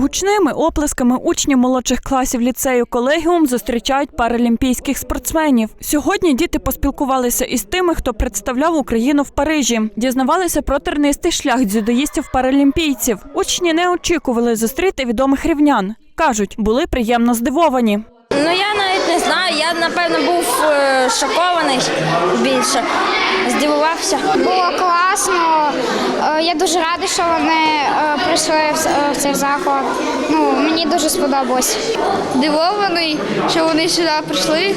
Гучними оплесками учнів молодших класів ліцею колегіум зустрічають паралімпійських спортсменів. Сьогодні діти поспілкувалися із тими, хто представляв Україну в Парижі. Дізнавалися про тернистий шлях дзюдоїстів-паралімпійців. Учні не очікували зустріти відомих рівнян. кажуть, були приємно здивовані. Напевно був е, шокований більше, здивувався. Було класно. Е, Я дуже рада, що вони е, прийшли в цей заклад. Ну, мені дуже сподобалось. Дивований, що вони сюди прийшли.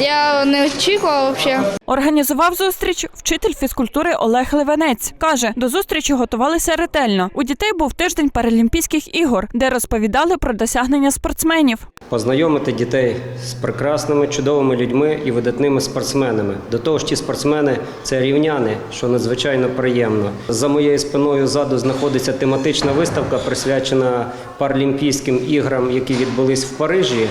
Я не очікував взагалі. Організував зустріч вчитель фізкультури Олег Ливенець. Каже, до зустрічі готувалися ретельно. У дітей був тиждень Паралімпійських ігор, де розповідали про досягнення спортсменів. познайомити дітей з прекрасними, чудовими людьми і видатними спортсменами. До того ж, ті спортсмени це рівняни, що надзвичайно приємно. За моєю спиною ззаду знаходиться тематична виставка, присвячена Паралімпійським іграм, які відбулись в Парижі.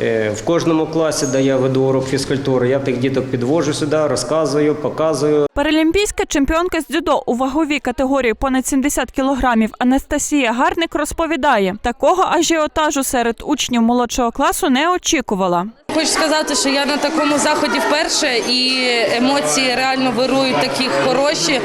Е, В кожному класі, де я веду урок фізкультури, я тих діток підвожу сюди, розказую, показую. Паралімпійська чемпіонка з дзюдо у ваговій категорії понад 70 кілограмів Анастасія Гарник розповідає, такого ажіотажу серед учнів молодшого класу не очікувала. Хочу сказати, що я на такому заході вперше і емоції реально вирують такі хороші. Е,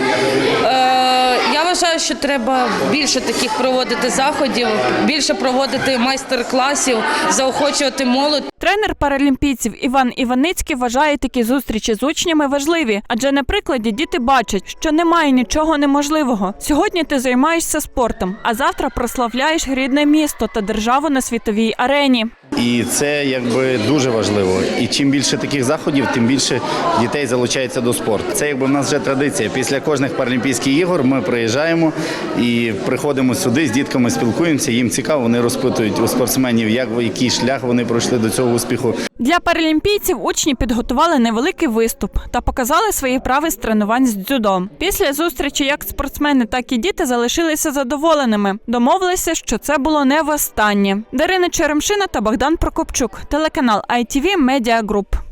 я вважаю, що треба більше таких проводити заходів, більше проводити майстер-класів, заохочувати молодь. Тренер паралімпійців Іван Іваницький вважає такі зустрічі з учнями важливі, адже на прикладі діти бачать, що немає нічого неможливого. Сьогодні ти займаєшся спортом, а завтра прославляєш рідне місто та державу на світовій арені. І це якби дуже важливо. І чим більше таких заходів, тим більше дітей залучається до спорту. Це якби в нас вже традиція. Після кожних паралімпійських ігор ми приїжджаємо і приходимо сюди з дітками, спілкуємося. Їм цікаво, вони розпитують у спортсменів, як який шлях вони пройшли до цього успіху. Для паралімпійців учні підготували невеликий виступ та показали свої прави з тренувань з дзюдо. Після зустрічі як спортсмени, так і діти залишилися задоволеними. Домовилися, що це було не востаннє. Дарина Черемшина та Богдан Прокопчук, телеканал ITV Media Group.